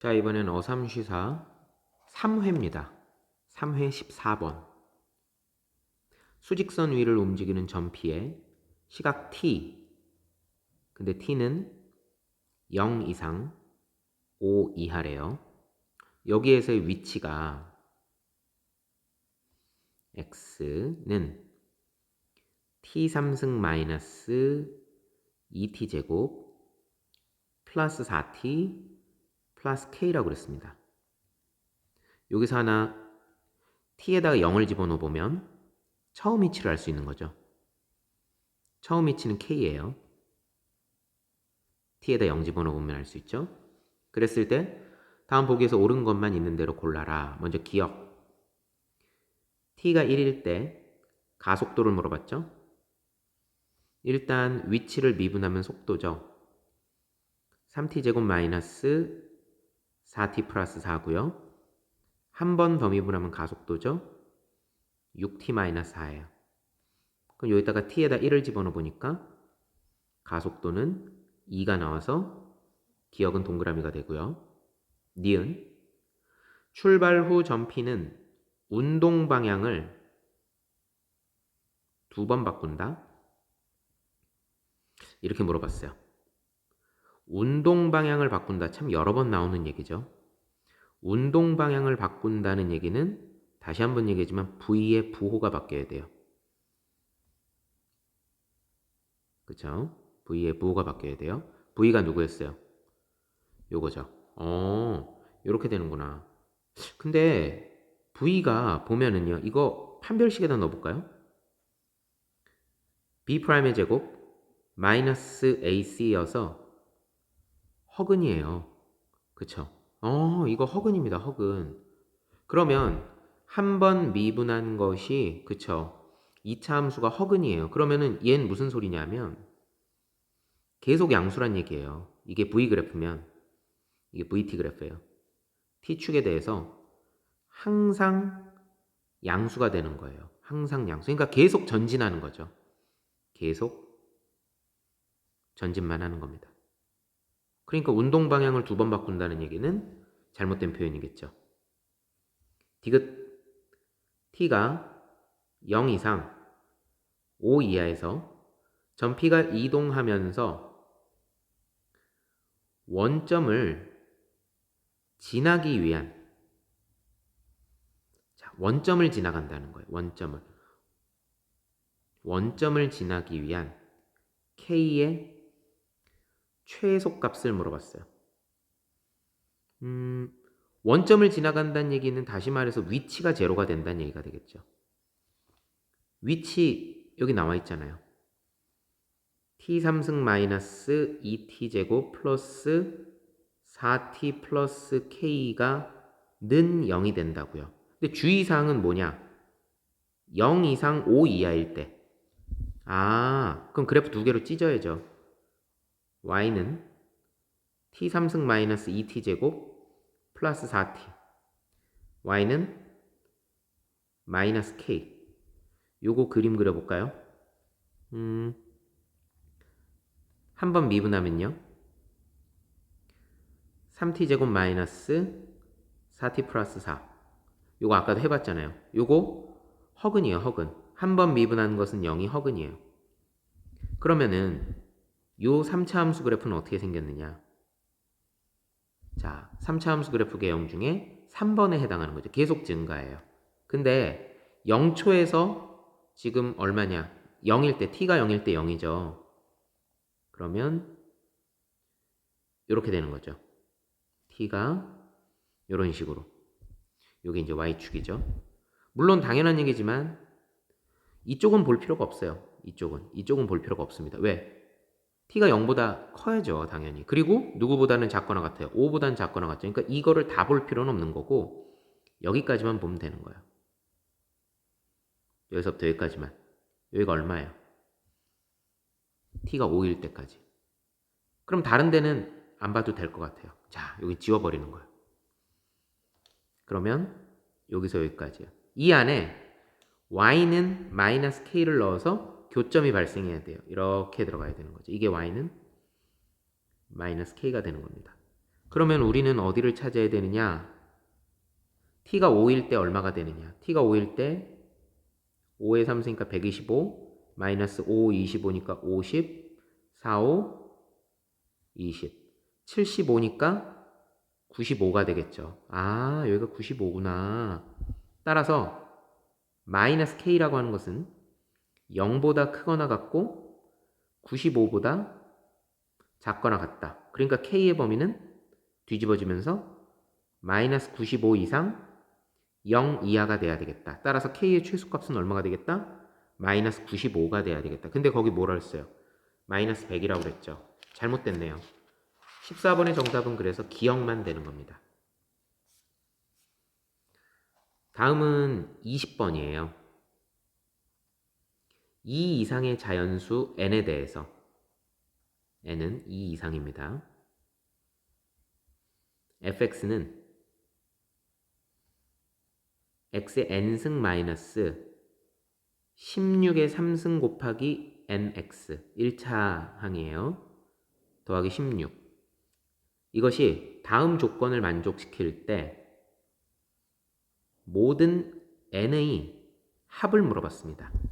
자, 이번엔 어삼쉬사 3회입니다. 3회 14번. 수직선 위를 움직이는 점피에 시각 t. 근데 t는 0 이상 5 이하래요. 여기에서의 위치가 x는 t 3승 마이너스 2t 제곱 플러스 4t 플러스 k라고 그랬습니다. 여기서 하나 t에다가 0을 집어넣어 보면 처음 위치를 알 수 있는 거죠. 처음 위치는 k예요. t에다 0 집어넣어 보면 알 수 있죠. 그랬을 때 다음 보기에서 옳은 것만 있는 대로 골라라. 먼저 기억. t가 1일 때 가속도를 물어봤죠. 일단 위치를 미분하면 속도죠. 3t 제곱 마이너스 4t 플러스 4고요. 한 번 더 미분하면 가속도죠. 6t 마이너스 4예요. 그럼 여기다가 t에다 1을 집어넣어 보니까 가속도는 2가 나와서 기억은 동그라미가 되고요. 니은 출발 후 점피는 운동 방향을 두 번 바꾼다. 이렇게 물어봤어요. 운동 방향을 바꾼다. 참 여러 번 나오는 얘기죠. 운동 방향을 바꾼다는 얘기는 다시 한번 얘기하지만 V의 부호가 바뀌어야 돼요. 그쵸? V의 부호가 바뀌어야 돼요. V가 누구였어요? 요거죠. 어, 요렇게 되는구나. 근데 V가 보면은요, 이거 판별식에다 넣어볼까요? B'의 제곱 마이너스 AC여서 허근이에요. 그쵸? 어, 이거 허근입니다. 허근. 그러면 한 번 미분한 것이 그쵸? 2차 함수가 허근이에요. 그러면은 얘는 무슨 소리냐면 계속 양수란 얘기예요. 이게 V 그래프면 이게 VT 그래프예요. T축에 대해서 항상 양수가 되는 거예요. 항상 양수. 그러니까 계속 전진하는 거죠. 계속 전진만 하는 겁니다. 그러니까 운동 방향을 두 번 바꾼다는 얘기는 잘못된 표현이겠죠. 디귿 t가 0 이상 5 이하에서 점피가 이동하면서 원점을 지나기 위한 자, 원점을 지나간다는 거예요. 원점을 원점을 지나기 위한 k의 최소값을 물어봤어요. 음, 원점을 지나간다는 얘기는 다시 말해서 위치가 제로가 된다는 얘기가 되겠죠. 위치 여기 나와 있잖아요. t 3승 마이너스 2t 제곱 플러스 4t 플러스 k가 는 0이 된다고요. 근데 주의사항은 뭐냐? 0 이상 5 이하일 때. 아, 그럼 그래프 두 개로 찢어야죠. Y는 t 3승 마이너스 2t 제곱 플러스 4t y는 마이너스 k. 요거 그림 그려볼까요? 음, 한 번 미분하면요. 3t 제곱 마이너스 4t 플러스 4 요거 아까도 해봤잖아요. 요거 허근이에요 허근. 한 번 미분하는 것은 0이 허근이에요. 그러면은 요 3차 함수 그래프는 어떻게 생겼느냐 자, 3차 함수 그래프 개형 중에 3번에 해당하는 거죠. 계속 증가해요. 근데 0초에서 지금 얼마냐? 0일 때, t가 0일 때 0이죠. 그러면 이렇게 되는 거죠. t가 이런 식으로. 이게 이제 y축이죠. 물론 당연한 얘기지만 이쪽은 볼 필요가 없어요. 이쪽은. 이쪽은 볼 필요가 없습니다. 왜? T가 0보다 커야죠, 당연히. 그리고 누구보다는 작거나 같아요. 5보다는 작거나 같죠. 그러니까 이거를 다 볼 필요는 없는 거고 여기까지만 보면 되는 거예요. 여기서부터 여기까지만. 여기가 얼마예요? t가 5일 때까지. 그럼 다른 데는 안 봐도 될 것 같아요. 자, 여기 지워버리는 거예요. 그러면 여기서 여기까지요. 이 안에 y는 마이너스 k를 넣어서 교점이 발생해야 돼요. 이렇게 들어가야 되는 거죠. 이게 y는 마이너스 k가 되는 겁니다. 그러면 우리는 어디를 찾아야 되느냐? t가 5일 때 얼마가 되느냐? t가 5일 때 5에 3쓰니까 125 마이너스 5, 25니까 50 4, 5 20 75니까 95가 되겠죠. 아 여기가 95구나. 따라서 마이너스 k라고 하는 것은 0보다 크거나 같고 95보다 작거나 같다. 그러니까 k의 범위는 뒤집어지면서 마이너스 95 이상 0 이하가 돼야 되겠다. 따라서 k의 최소값은 얼마가 되겠다? 마이너스 95가 돼야 되겠다. 근데 거기 뭐라 했어요? 마이너스 100이라고 그랬죠. 잘못됐네요. 14번의 정답은 그래서 기억만 되는 겁니다. 다음은 20번이에요. 2 이상의 자연수 n에 대해서 n은 2 이상입니다. fx는 x의 n승 마이너스 16의 3승 곱하기 nx 1차 항이에요. 더하기 16 이것이 다음 조건을 만족시킬 때 모든 n의 합을 물어봤습니다.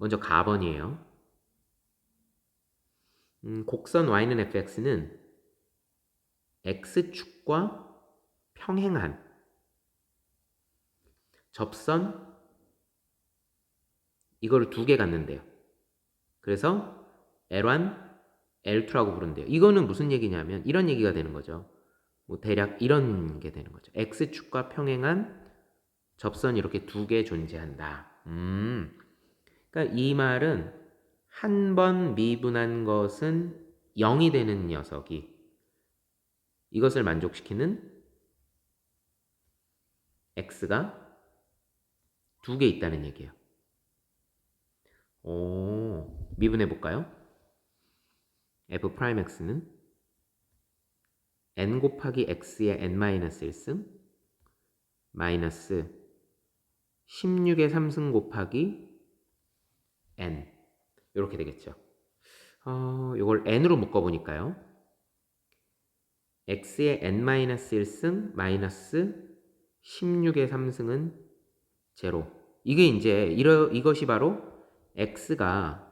먼저 가번이에요. 음, 곡선 y는 fx는 x축과 평행한 접선 이거를 두 개 갖는데요. 그래서 L1, L2라고 부른대요. 이거는 무슨 얘기냐면 이런 얘기가 되는 거죠. 뭐 대략 이런 게 되는 거죠. X축과 평행한 접선이 이렇게 두 개 존재한다. 음. 그러니까 이 말은 한 번 미분한 것은 0이 되는 녀석이 이것을 만족시키는 x가 두 개 있다는 얘기예요. 오, 미분해 볼까요? f 프라임 x는 n 곱하기 x의 n-1승 마이너스 16의 3승 곱하기 n 이렇게 되겠죠. 어, 이걸 n으로 묶어보니까요. x의 n-1승 마이너스 16의 3승은 제로. 이게 이제 이러, 이것이 바로 x가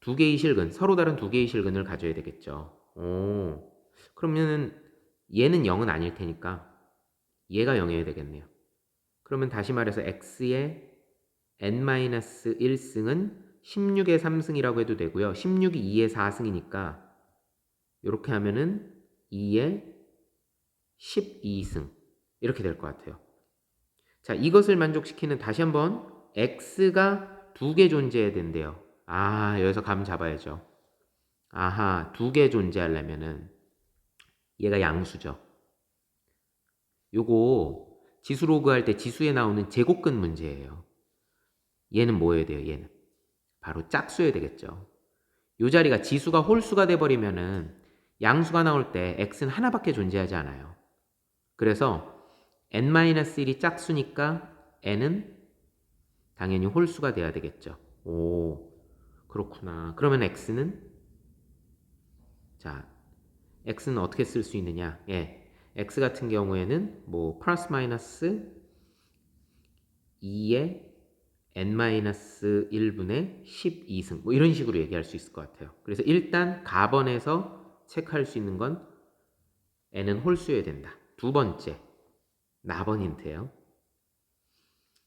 두 개의 실근, 서로 다른 두 개의 실근을 가져야 되겠죠. 오, 그러면은 얘는 0은 아닐 테니까 얘가 0이어야 되겠네요. 그러면 다시 말해서 x의 n-1승은 16의 3승이라고 해도 되고요. 16이 2의 4승이니까 이렇게 하면은 2의 12승 이렇게 될 것 같아요. 자, 이것을 만족시키는 다시 한번 x가 두 개 존재해야 된대요. 아, 여기서 감 잡아야죠. 아하, 두 개 존재하려면은 얘가 양수죠. 요거 지수 로그 할 때 지수에 나오는 제곱근 문제예요. 얘는 뭐여야 돼요? 얘는 바로 짝수여야 되겠죠. 요 자리가 지수가 홀수가 돼 버리면은 양수가 나올 때 x는 하나밖에 존재하지 않아요. 그래서 n-1이 짝수니까 n은 당연히 홀수가 돼야 되겠죠. 오, 그렇구나. 그러면 x는 자, x는 어떻게 쓸 수 있느냐? 예, x 같은 경우에는 뭐 플러스 마이너스 2의 n-1분의 12승 뭐 이런 식으로 얘기할 수 있을 것 같아요. 그래서 일단 가번에서 체크할 수 있는 건 n은 홀수여야 된다. 두 번째 나번 힌트예요.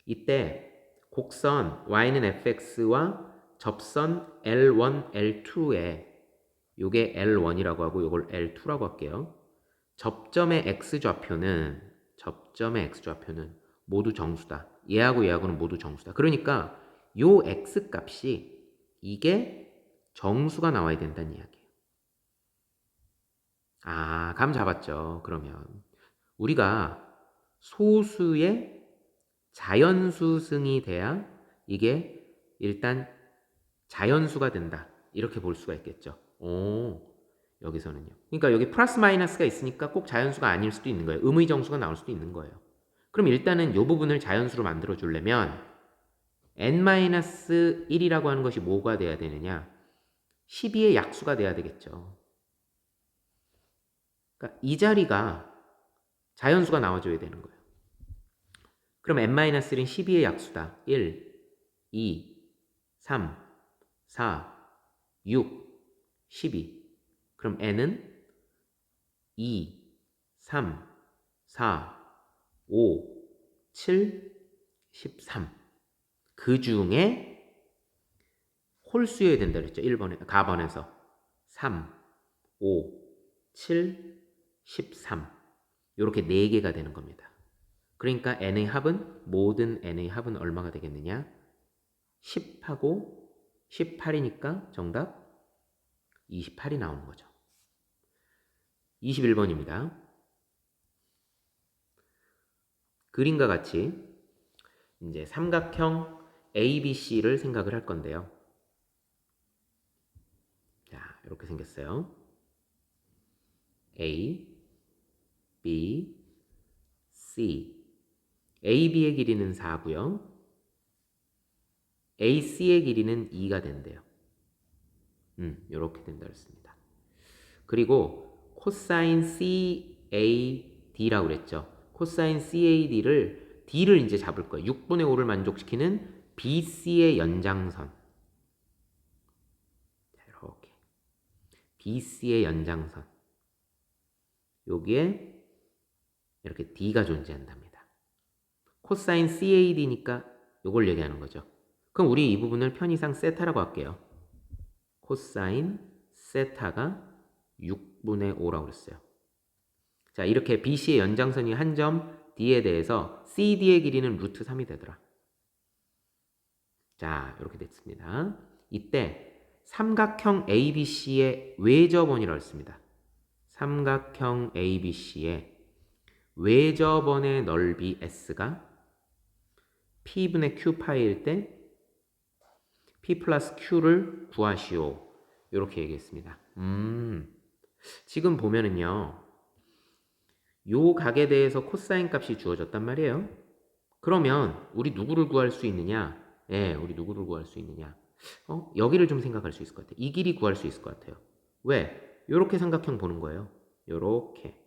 이때 곡선 y는 fx와 접선 L1, L2에 요게 L1이라고 하고 요걸 L2라고 할게요. 접점의 x좌표는 접점의 x좌표는 모두 정수다. 얘하고 얘하고는 모두 정수다. 그러니까 요 x 값이 이게 정수가 나와야 된다는 이야기예요. 아, 감 잡았죠. 그러면 우리가 소수의 자연수승이 돼야 이게 일단 자연수가 된다. 이렇게 볼 수가 있겠죠. 오, 여기서는요. 그러니까 여기 플러스 마이너스가 있으니까 꼭 자연수가 아닐 수도 있는 거예요. 의의 정수가 나올 수도 있는 거예요. 그럼 일단은 이 부분을 자연수로 만들어 주려면 n-1이라고 하는 것이 뭐가 돼야 되느냐? 12의 약수가 돼야 되겠죠. 그러니까 이 자리가 자연수가 나와줘야 되는 거예요. 그럼 n-1은 12의 약수다. 1, 2, 3, 4, 6, 12. 그럼 n은 2, 3, 4, 5, 7, 13. 그 중에 홀수여야 된다 그랬죠. 1번에, 가번에서. 3, 5, 7, 13. 이렇게 4개가 되는 겁니다. 그러니까 n의 합은, 모든 n의 합은 얼마가 되겠느냐? 10하고 18이니까 정답 28이 나오는 거죠. 21번입니다. 그림과 같이 이제 삼각형 ABC를 생각을 할 건데요. 자, 이렇게 생겼어요. A, B, C. AB의 길이는 4고요. AC의 길이는 2가 된대요. 음, 이렇게 된다 그랬습니다. 그리고 코사인 CAD라고 그랬죠. 코사인 CAD를 D를 이제 잡을 거예요. 6분의 5를 만족시키는 BC의 연장선. 자, 이렇게. BC의 연장선. 여기에 이렇게 D가 존재한답니다. 코사인 CAD니까 이걸 얘기하는 거죠. 그럼 우리 이 부분을 편의상 세타라고 할게요. 코사인 세타가 6분의 5라고 그랬어요. 자, 이렇게 BC의 연장선이 한 점 D에 대해서 CD의 길이는 루트 3이 되더라. 자, 이렇게 됐습니다. 이때 삼각형 ABC의 외접원이라고 했습니다. 삼각형 ABC의 외접원의 넓이 S가 P분의 Q 파이일 때 P 플러스 Q를 구하시오. 이렇게 얘기했습니다. 음, 지금 보면은요, 요 각에 대해서 코사인 값이 주어졌단 말이에요. 그러면 우리 누구를 구할 수 있느냐? 예, 우리 누구를 구할 수 있느냐? 어, 여기를 좀 생각할 수 있을 것 같아요. 이 길이 구할 수 있을 것 같아요. 왜? 요렇게 삼각형 보는 거예요. 요렇게.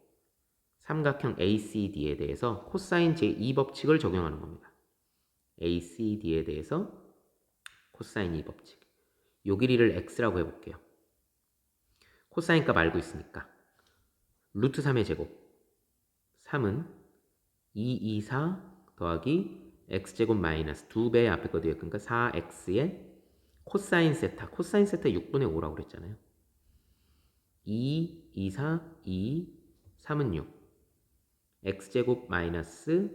삼각형 ACD에 대해서 코사인 제2 법칙을 적용하는 겁니다. ACD에 대해서 코사인 2 법칙. 요 길이를 x라고 해볼게요. 코사인 값 알고 있으니까. 루트 3의 제곱. 3은 2, 2, 4 더하기 x제곱 마이너스 2배 앞에 거 뒤에 그러니까 4x의 코사인 세타. 코사인 세타 6분의 5라고 그랬잖아요. 2, 2, 4, 2, 3은 6. x제곱 마이너스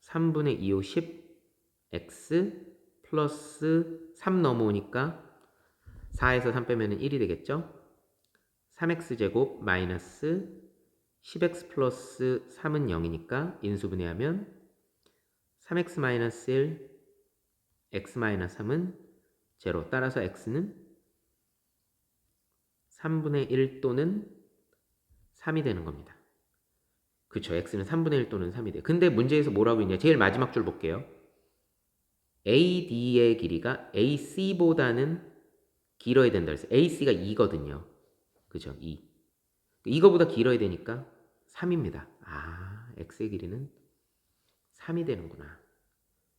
3분의 2, 5, 10 x 플러스 3 넘어오니까 4에서 3 빼면 1이 되겠죠? 3x제곱 마이너스 10x 플러스 3은 0이니까 인수분해하면 3x 마이너스 1, x 마이너스 3은 0. 따라서 x는 3분의 1 또는 3이 되는 겁니다. 그쵸. x는 3분의 1 또는 3이 돼요. 근데 문제에서 뭐라고 있냐. 제일 마지막 줄 볼게요. AD의 길이가 AC보다는 길어야 된다 그래서 AC가 2거든요. 그죠? 2. 이거보다 길어야 되니까 3입니다. 아, x의 길이는 3이 되는구나.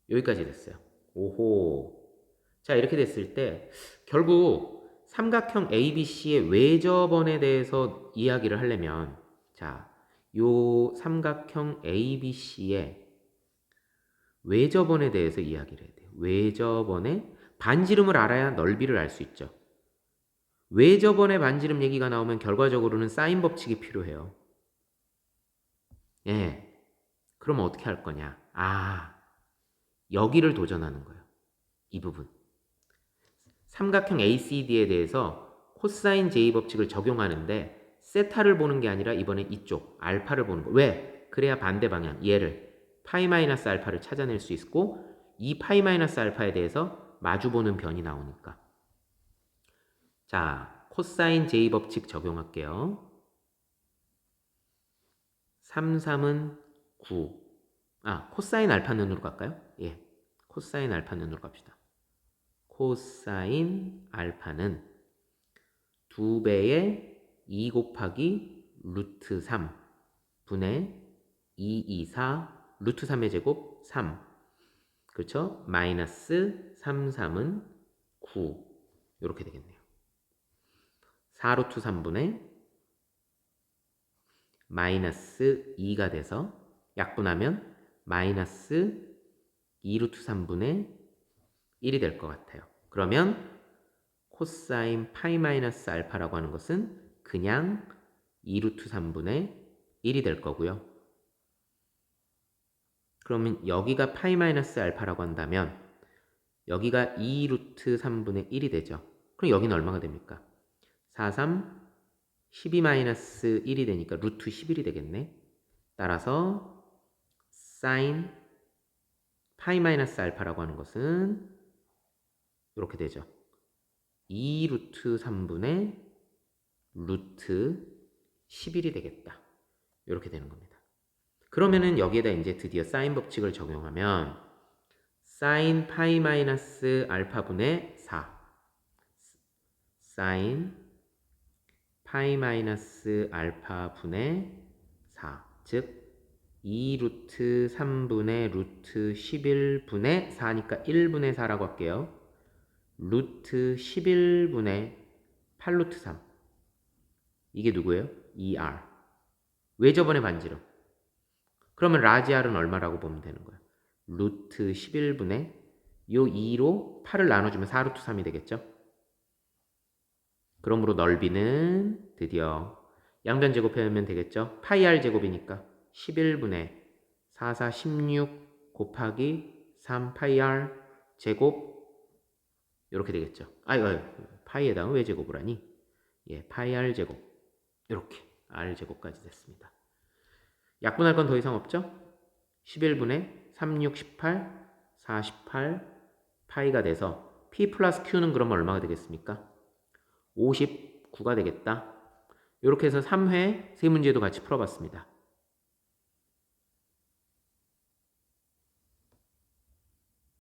여기까지 됐어요. 오호. 자, 이렇게 됐을 때 결국 삼각형 ABC의 외접원에 대해서 이야기를 하려면 자, 요 삼각형 ABC의 외접원에 대해서 이야기를 해야 돼요. 외접원의 반지름을 알아야 넓이를 알 수 있죠. 외접원의 반지름 얘기가 나오면 결과적으로는 사인 법칙이 필요해요. 예. 그럼 어떻게 할 거냐? 아, 여기를 도전하는 거예요. 이 부분. 삼각형 ACD에 대해서 코사인 J 법칙을 적용하는데 세타를 보는 게 아니라 이번에 이쪽 알파를 보는 거. 왜? 그래야 반대 방향 얘를 파이 마이너스 알파를 찾아낼 수 있고 이 파이 마이너스 알파에 대해서 마주 보는 변이 나오니까. 자, 코사인 J 법칙 적용할게요. 3, 3은 9. 아, 코사인 알파는으로 갈까요? 예. 코사인 알파는으로 갑시다. 코사인 알파는 2배의 2 곱하기 루트 3 분의 2, 2, 4 루트 3의 제곱 3 그렇죠? 마이너스 3, 3은 9 이렇게 되겠네요. 4 루트 3분의 마이너스 2가 돼서 약분하면 마이너스 2 루트 3분의 1이 될 것 같아요. 그러면 코사인 파이 마이너스 알파라고 하는 것은 그냥 2 루트 3분의 1이 될 거고요. 그러면 여기가 파이 마이너스 알파라고 한다면 여기가 2 루트 3분의 1이 되죠. 그럼 여기는 얼마가 됩니까? 4, 3, 12 마이너스 1이 되니까 루트 11이 되겠네. 따라서 사인 파이 마이너스 알파라고 하는 것은 이렇게 되죠. 2 루트 3분의 루트 11이 되겠다. 이렇게 되는 겁니다. 그러면은 여기에다 이제 드디어 사인 법칙을 적용하면 사인 파이 마이너스 알파분의 4 사인 파이 마이너스 알파 분의 4 즉 2 루트 3분의 루트 11분의 4니까 1분의 4라고 할게요. 루트 11분의 8루트 3 이게 누구예요? 2r 왜 저번에 반지름? 그러면 라지 r은 얼마라고 보면 되는 거야? 루트 11분의 요 2로 8을 나눠주면 4루트 3이 되겠죠? 그러므로 넓이는 드디어 양변 제곱하면 되겠죠? 파이 r 제곱이니까 11분의 4, 4, 16 곱하기 3 파이 r 제곱 이렇게 되겠죠. 아이고, 아이고 파이에다가 왜 제곱을 하니? 예, 파이 r 제곱 이렇게 r 제곱까지 됐습니다. 약분할 건 더 이상 없죠? 11분의 36, 18, 48 파이가 돼서 p 플러스 q는 그럼 얼마가 되겠습니까? 59가 되겠다. 이렇게 해서 3회 세 문제도 같이 풀어봤습니다.